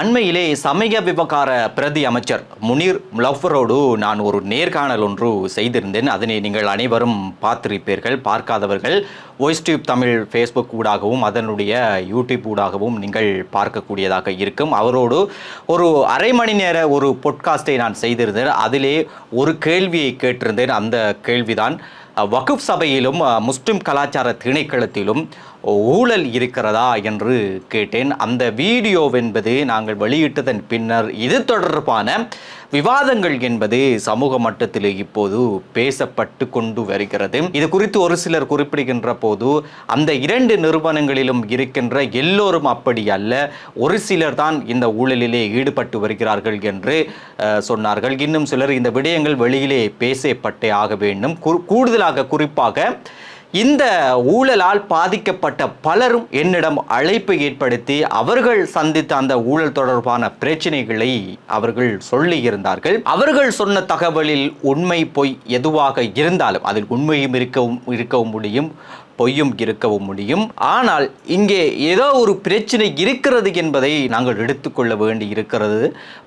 அண்மையிலே சமய விவகார பிரதி அமைச்சர் முனீர் முலஃபரோடு நான் ஒரு நேர்காணல் ஒன்று செய்திருந்தேன். அதனை நீங்கள் அனைவரும் பார்த்திருப்பீர்கள் பார்க்காதவர்கள். வாய்ஸ் டியூப் தமிழ் ஃபேஸ்புக் ஊடாகவும் அதனுடைய யூடியூப் ஊடாகவும் நீங்கள் பார்க்கக்கூடியதாக இருக்கும். அவரோடு ஒரு அரை மணி நேர ஒரு பொட்காஸ்டை நான் செய்திருந்தேன். அதிலே ஒரு கேள்வியை கேட்டிருந்தேன். அந்த கேள்விதான் வகுப் சபையிலும் முஸ்லிம் கலாச்சார திணைக்களத்திலும் ஊழல் இருக்கிறதா என்று கேட்டேன். அந்த வீடியோ என்பது நாங்கள் வெளியிட்டதன் பின்னர் இது தொடர்பான விவாதங்கள் என்பது சமூக மட்டத்தில் இப்போது பேசப்பட்டு கொண்டு வருகிறது. இது குறித்து ஒரு சிலர் குறிப்பிடுகின்ற போது அந்த இரண்டு நிறுவனங்களிலும் இருக்கின்ற எல்லோரும் அப்படி அல்ல ஒரு சிலர் தான் இந்த ஊழலிலே ஈடுபட்டு வருகிறார்கள் என்று சொன்னார்கள். இன்னும் சிலர் இந்த விடயங்கள் வெளியிலே பேசப்பட்டே ஆக வேண்டும். கூடுதலாக குறிப்பாக இந்த ஊழலால் பாதிக்கப்பட்ட பலரும் என்னிடம் அழைப்பு ஏற்படுத்தி அவர்கள் சந்தித்த அந்த ஊழல் தொடர்பான பிரச்சனைகளை அவர்கள் சொல்லி இருந்தார்கள் அவர்கள் சொன்ன தகவலில் உண்மை பொய் எதுவாக இருந்தாலும் அதில் உண்மையும் இருக்கவும் இருக்கவும் முடியும் பொய்யும் இருக்கவும் முடியும். ஆனால் இங்கே ஏதோ ஒரு பிரச்சனை இருக்கிறது என்பதை நாங்கள் எடுத்துக்கொள்ள வேண்டி இருக்கிறது.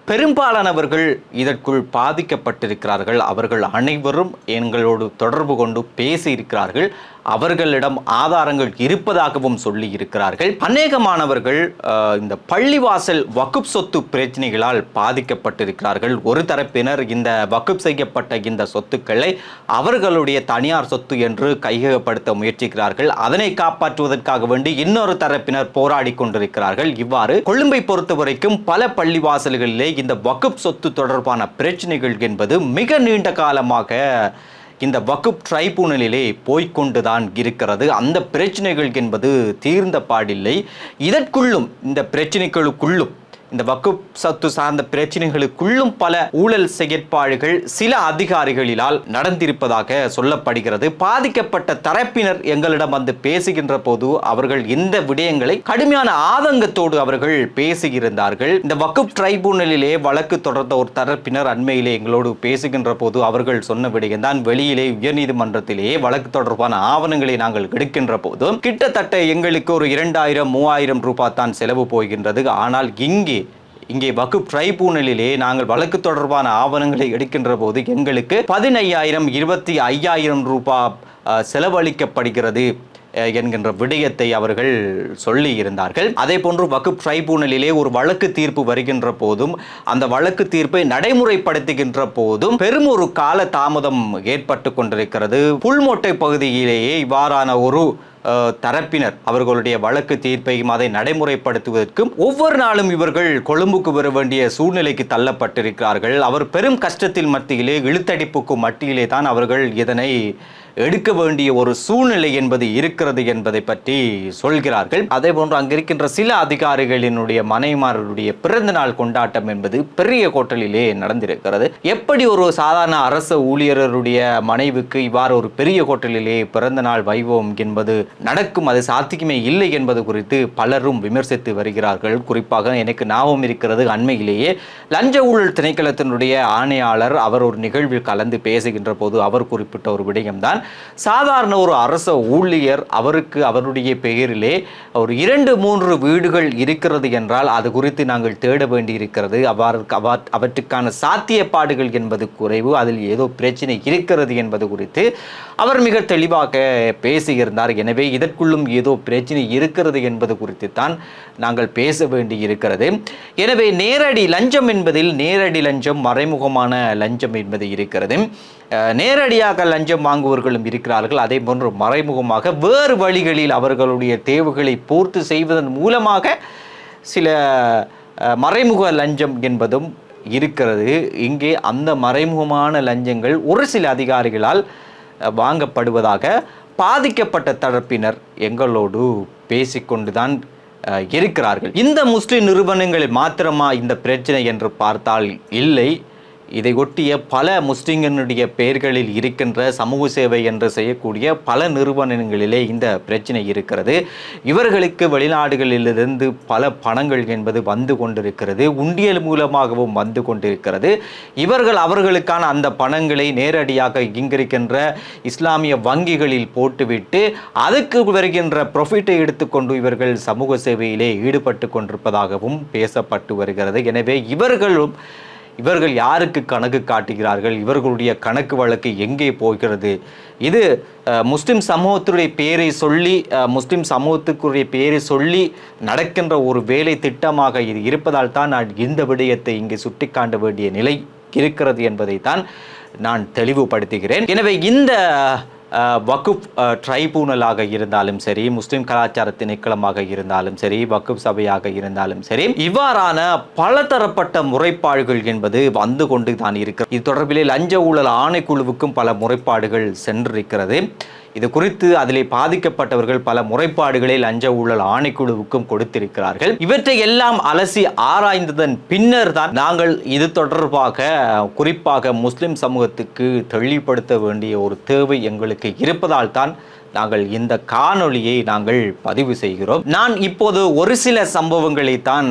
பெரும்பாலானவர்கள் இதற்குள் பாதிக்கப்பட்டிருக்கிறார்கள். அவர்கள் அனைவரும் எங்களோடு தொடர்பு கொண்டு பேசியிருக்கிறார்கள். அவர்களிடம் ஆதாரங்கள் இருப்பதாகவும் சொல்லி இருக்கிறார்கள். அநேகமானவர்கள் இந்த பள்ளிவாசல் வகுப் சொத்து பிரச்சனைகளால் பாதிக்கப்பட்டிருக்கிறார்கள். ஒரு தரப்பினர் இந்த வக்குப் செய்யப்பட்ட இந்த சொத்துக்களை அவர்களுடைய தனியார் சொத்து என்று கையகப்படுத்த முயற்சிக்கிறார்கள். அதனை காப்பாற்றுவதற்காக வேண்டி இன்னொரு தரப்பினர் போராடி கொண்டிருக்கிறார்கள். இவ்வாறு கொழும்பை பொறுத்த வரைக்கும் பல பள்ளிவாசல்களிலே இந்த வகுப் சொத்து தொடர்பான பிரச்சனைகள் என்பது மிக நீண்ட காலமாக இந்த வகுப் ட்ரைபூனலிலே போய்கொண்டுதான் இருக்கிறது. அந்த பிரச்சனைகள் என்பது தீர்ந்த பாடில்லை. இதற்குள்ளும் இந்த பிரச்சனைகளுக்குள்ளும் இந்த வக்குப் சத்து சார்ந்த பிரச்சனைகளுக்குள்ளும் பல ஊழல் செயற்பாடுகள் சில அதிகாரிகளினால் நடந்திருப்பதாக சொல்லப்படுகிறது. பாதிக்கப்பட்ட தரப்பினர் எங்களிடம் வந்து பேசுகின்ற போது அவர்கள் இந்த விடயங்களை கடுமையான ஆதங்கத்தோடு அவர்கள் பேசியிருந்தார்கள். இந்த வக்குப் ட்ரைபூனலிலே வழக்கு தொடர்ந்த ஒரு தரப்பினர் அண்மையிலே எங்களோடு பேசுகின்ற போது அவர்கள் சொன்ன விடயம் தான் வெளியிலே உயர்நீதிமன்றத்திலே வழக்கு தொடர்பான ஆவணங்களை நாங்கள் எடுக்கின்ற போது கிட்டத்தட்ட எங்களுக்கு ஒரு இரண்டாயிரம் மூவாயிரம் ரூபாய் தான் செலவு போகின்றது. ஆனால் இங்கே இங்கே வகுப் ட்ரைபூனலிலே நாங்கள் வழக்கு தொடர்பான ஆவணங்களை எடுக்கின்ற போது எங்களுக்கு பதினையாயிரம் இருபத்தி ஐயாயிரம் ரூபாய் செலவழிக்கப்படுகிறது என்கின்ற விடயத்தை அவர்கள் சொல்லி இருந்தார்கள். அதே போன்று வகுப் ட்ரைபூனலிலே ஒரு வழக்கு தீர்ப்பு வருகின்ற போதும் அந்த வழக்கு தீர்ப்பை நடைமுறைப்படுத்துகின்ற போதும் பெரும் ஒரு கால தாமதம் ஏற்பட்டு கொண்டிருக்கிறது. புல்மோட்டை பகுதியிலேயே இவ்வாறான ஒரு தரப்பினர் அவர்களுடைய வழக்கு தீர்ப்பையும் அதை நடைமுறைப்படுத்துவதற்கும் ஒவ்வொரு நாளும் இவர்கள் கொழும்புக்கு வர வேண்டிய சூழ்நிலைக்கு தள்ளப்பட்டிருக்கிறார்கள். அவர் பெரும் கஷ்டத்தில் மத்தியிலே இழுத்தடிப்புக்கு மத்தியிலே தான் அவர்கள் இதனை எடுக்க வேண்டிய ஒரு சூழ்நிலை என்பது இருக்கிறது என்பதை பற்றி சொல்கிறார்கள். அதே போன்று அங்கிருக்கின்ற சில அதிகாரிகளினுடைய மனைமார்களுடைய பிறந்த நாள் கொண்டாட்டம் என்பது பெரிய கோட்டலிலே நடந்திருக்கிறது. எப்படி ஒரு சாதாரண அரச ஊழியருடைய மனைவிக்கு இவ்வாறு ஒரு பெரிய கோட்டலிலே பிறந்த நாள் வைபவம் என்பது நடக்கும் அது சாத்தியமே இல்லை என்பது குறித்து பலரும் விமர்சித்து வருகிறார்கள். குறிப்பாக எனக்கு ஞாபகம் இருக்கிறது அண்மையிலேயே லஞ்ச ஊழல் திணைக்களத்தினுடைய ஆணையாளர் அவர் ஒரு நிகழ்வில் கலந்து பேசுகின்ற போது அவர் குறிப்பிட்ட ஒரு விடயம்தான் சாதாரண ஒரு அரச ஊழியர் அவருக்கு அவருடைய பெயரிலே ஒரு இரண்டு மூன்று வீடுகள் இருக்கிறது என்றால் அது குறித்து நாங்கள் தேட வேண்டியிருக்கிறது. அவருக்கு அவற்றுக்கான சாத்தியப்பாடுகள் என்பது குறைவு அதில் ஏதோ பிரச்சனை இருக்கிறது என்பது குறித்து அவர் மிக தெளிவாக பேசியிருந்தார். எனவே இதற்குள்ளும் ஏதோ பிரச்சனை இருக்கிறது என்பது குறித்து தான் நாங்கள் பேச வேண்டி இருக்கிறது எனவே நேரடி லஞ்சம் என்பதில் நேரடி லஞ்சம் மறைமுகமான லஞ்சம் என்பது இருக்கிறது. நேரடியாக லஞ்சம் வாங்குவர்களும் இருக்கிறார்கள். அதே போன்று மறைமுகமாக வேறு வழிகளில் அவர்களுடைய தேவைகளை பூர்த்தி செய்வதன் மூலமாக சில மறைமுக லஞ்சம் என்பதும் இருக்கிறது. இங்கே அந்த மறைமுகமான லஞ்சங்கள் ஒரு சில அதிகாரிகளால் வாங்கப்படுவதாக பாதிக்கப்பட்ட தரப்பினர் எங்களோடு பேசிக்கொண்டுதான் இருக்கிறார்கள். இந்த முஸ்லிம் நிறுவனங்களில் மாத்திரமா இந்த பிரச்சனை என்று பார்த்தால் இல்லை. இதை ஒட்டிய பல முஸ்லிம்களுடைய பெயர்களில் இருக்கின்ற சமூக சேவை என்று செய்யக்கூடிய பல நிறுவனங்களிலே இந்த பிரச்சனை இருக்கிறது. இவர்களுக்கு வெளிநாடுகளிலிருந்து பல பணங்கள் என்பது வந்து கொண்டிருக்கிறது. உண்டியல் மூலமாகவும் வந்து கொண்டிருக்கிறது. இவர்கள் அவர்களுக்கான அந்த பணங்களை நேரடியாக இங்கிருக்கின்ற இஸ்லாமிய வங்கிகளில் போட்டுவிட்டு அதுக்கு வருகின்ற ப்ரொஃபிட்டை எடுத்துக்கொண்டு இவர்கள் சமூக சேவையிலே ஈடுபட்டு கொண்டிருப்பதாகவும் பேசப்பட்டு வருகிறது. எனவே இவர்களும் இவர்கள் யாருக்கு கணக்கு காட்டுகிறார்கள்? இவர்களுடைய கணக்கு வழக்கு எங்கே போகிறது? இது முஸ்லீம் முஸ்லிம் சமூகத்துடைய பெயரை சொல்லி முஸ்லீம் முஸ்லிம் சமூகத்துக்குரிய பெயரை சொல்லி நடக்கின்ற ஒரு வேலை திட்டமாக இது இருப்பதால் தான் நான் இந்த விடயத்தை இங்கே சுட்டிக்காண்ட வேண்டிய நிலை இருக்கிறது என்பதை தான் நான் தெளிவுபடுத்துகிறேன். எனவே இந்த வக்குப் ட்ரைபூனலாக இருந்தாலும் சரி முஸ்லீம் கலாச்சாரத்தின் திணைக்களமாக இருந்தாலும் சரி வக்குப் சபையாக இருந்தாலும் சரி இவ்வாறான பலதரப்பட்ட முறைப்பாடுகள் என்பது வந்து கொண்டு தான் இருக்கிறது. இது தொடர்பிலே லஞ்ச ஊழல் ஆணைக்குழுவுக்கும் பல முறைப்பாடுகள் சென்றிருக்கிறது. இது குறித்து அதிலே பாதிக்கப்பட்டவர்கள் பல முறைப்பாடுகளை லஞ்ச ஊழல் ஆணைக்குழுவுக்கும் கொடுத்திருக்கிறார்கள். இவற்றை எல்லாம் அலசி ஆராய்ந்ததன் பின்னர் தான் நாங்கள் இது தொடர்பாக குறிப்பாக முஸ்லிம் சமூகத்துக்கு தெளிவுபடுத்த வேண்டிய ஒரு தேவை எங்களுக்கு இருப்பதால் தான் நாங்கள் இந்த காணொளியை நாங்கள் பதிவு செய்கிறோம். நான் இப்போது ஒரு சில சம்பவங்களை தான்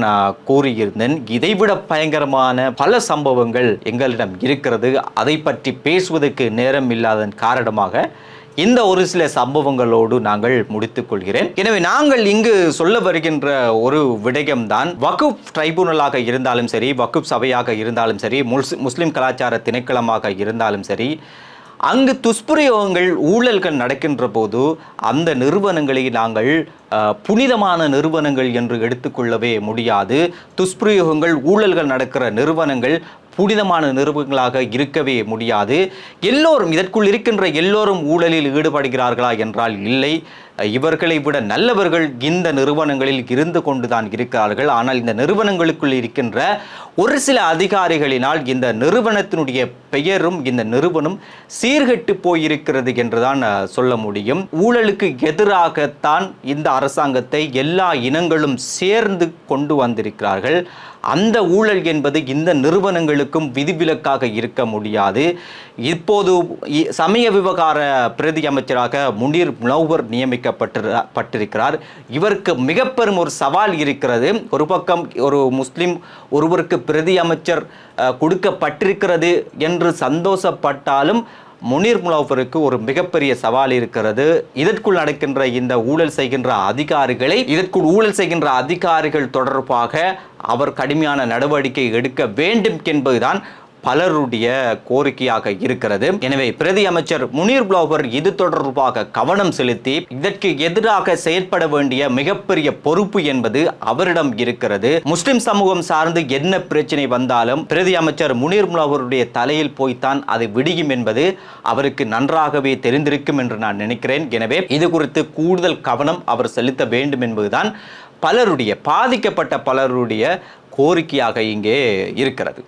கூறியிருந்தேன். இதைவிட பயங்கரமான பல சம்பவங்கள் எங்களிடம் இருக்கிறது. அதை பற்றி பேசுவதற்கு நேரம் இல்லாதன் காரணமாக இந்த ஒரு சில சம்பவங்களோடு நாங்கள் முடித்துக் கொள்கிறேன். எனவே நாங்கள் இங்கு சொல்ல வருகின்ற ஒரு விடயம்தான் வகுப் ட்ரைபுனலாக இருந்தாலும் சரி வகுப் சபையாக இருந்தாலும் சரி முஸ்- முஸ்லிம் கலாச்சார திணைக்களமாக இருந்தாலும் சரி அங்கு துஷ்பிரயோகங்கள் ஊழல்கள் நடக்கின்ற போது அந்த நிறுவனங்களை நாங்கள் புனிதமான நிறுவனங்கள் என்று எடுத்துக்கொள்ளவே முடியாது. துஷ்பிரயோகங்கள் ஊழல்கள் நடக்கிற நிறுவனங்கள் புனிதமான நிறுவனங்களாக இருக்கவே முடியாது. எல்லோரும் இதற்குள் இருக்கின்ற எல்லோரும் ஊழலில் ஈடுபடுகிறார்களா என்றால் இல்லை. இவர்களை விட நல்லவர்கள் இந்த நிறுவனங்களில் இருந்து கொண்டுதான் இருக்கிறார்கள். ஆனால் இந்த நிறுவனங்களுக்குள் இருக்கின்ற ஒரு சில அதிகாரிகளினால் இந்த நிறுவனத்தினுடைய பெயரும் இந்த நிறுவனம் சீர்கெட்டு போயிருக்கிறது என்றுதான் சொல்ல முடியும். ஊழலுக்கு எதிராகத்தான் இந்த அரசாங்கத்தை எல்லா இனங்களும் சேர்ந்து கொண்டு வந்திருக்கிறார்கள். அந்த ஊழல் என்பது இந்த நிறுவனங்களுக்கும் விதிவிலக்காக இருக்க முடியாது. இப்போது இ- சமய விவகார பிரதி அமைச்சராக முனீர் முனவர் நியமிக்க பட்டிருக்கிறார். இவருக்கு மிக பெரும் ஒரு சவால் இருக்கிறது. ஒரு பக்கம் ஒரு முஸ்லீம் ஒருவருக்கு பிரதி அமைச்சர் கொடுக்கப்பட்டிருக்கிறது என்று சந்தோஷப்பட்டாலும் முனீர் முலாஃபருக்கு ஒரு மிகப்பெரிய சவால் இருக்கிறது. இதற்குள் நடக்கின்ற இந்த ஊழல் செய்கின்ற அதிகாரிகளை இதற்குள் ஊழல் செய்கின்ற அதிகாரிகள் தொடர்பாக அவர் கடுமையான நடவடிக்கை எடுக்க வேண்டும் என்பதுதான் பலருடைய கோரிக்கையாக இருக்கிறது. எனவே பிரதி அமைச்சர் முனீர் புலோவர் இது தொடர்பாக கவனம் செலுத்தி இதற்கு எதிராக செயற்பட வேண்டிய மிகப்பெரிய பொறுப்பு என்பது அவரிடம் இருக்கிறது. முஸ்லிம் சமூகம் சார்ந்து என்ன பிரச்சனை வந்தாலும் பிரதி அமைச்சர் முனீர் புலோவருடைய தலையில் போய்த்தான் அது விடியும் என்பது அவருக்கு நன்றாகவே தெரிந்திருக்கும் என்று நான் நினைக்கிறேன். எனவே இது குறித்து கூடுதல் கவனம் அவர் செலுத்த வேண்டும் என்பதுதான் பலருடைய பாதிக்கப்பட்ட பலருடைய கோரிக்கையாக இங்கே இருக்கிறது.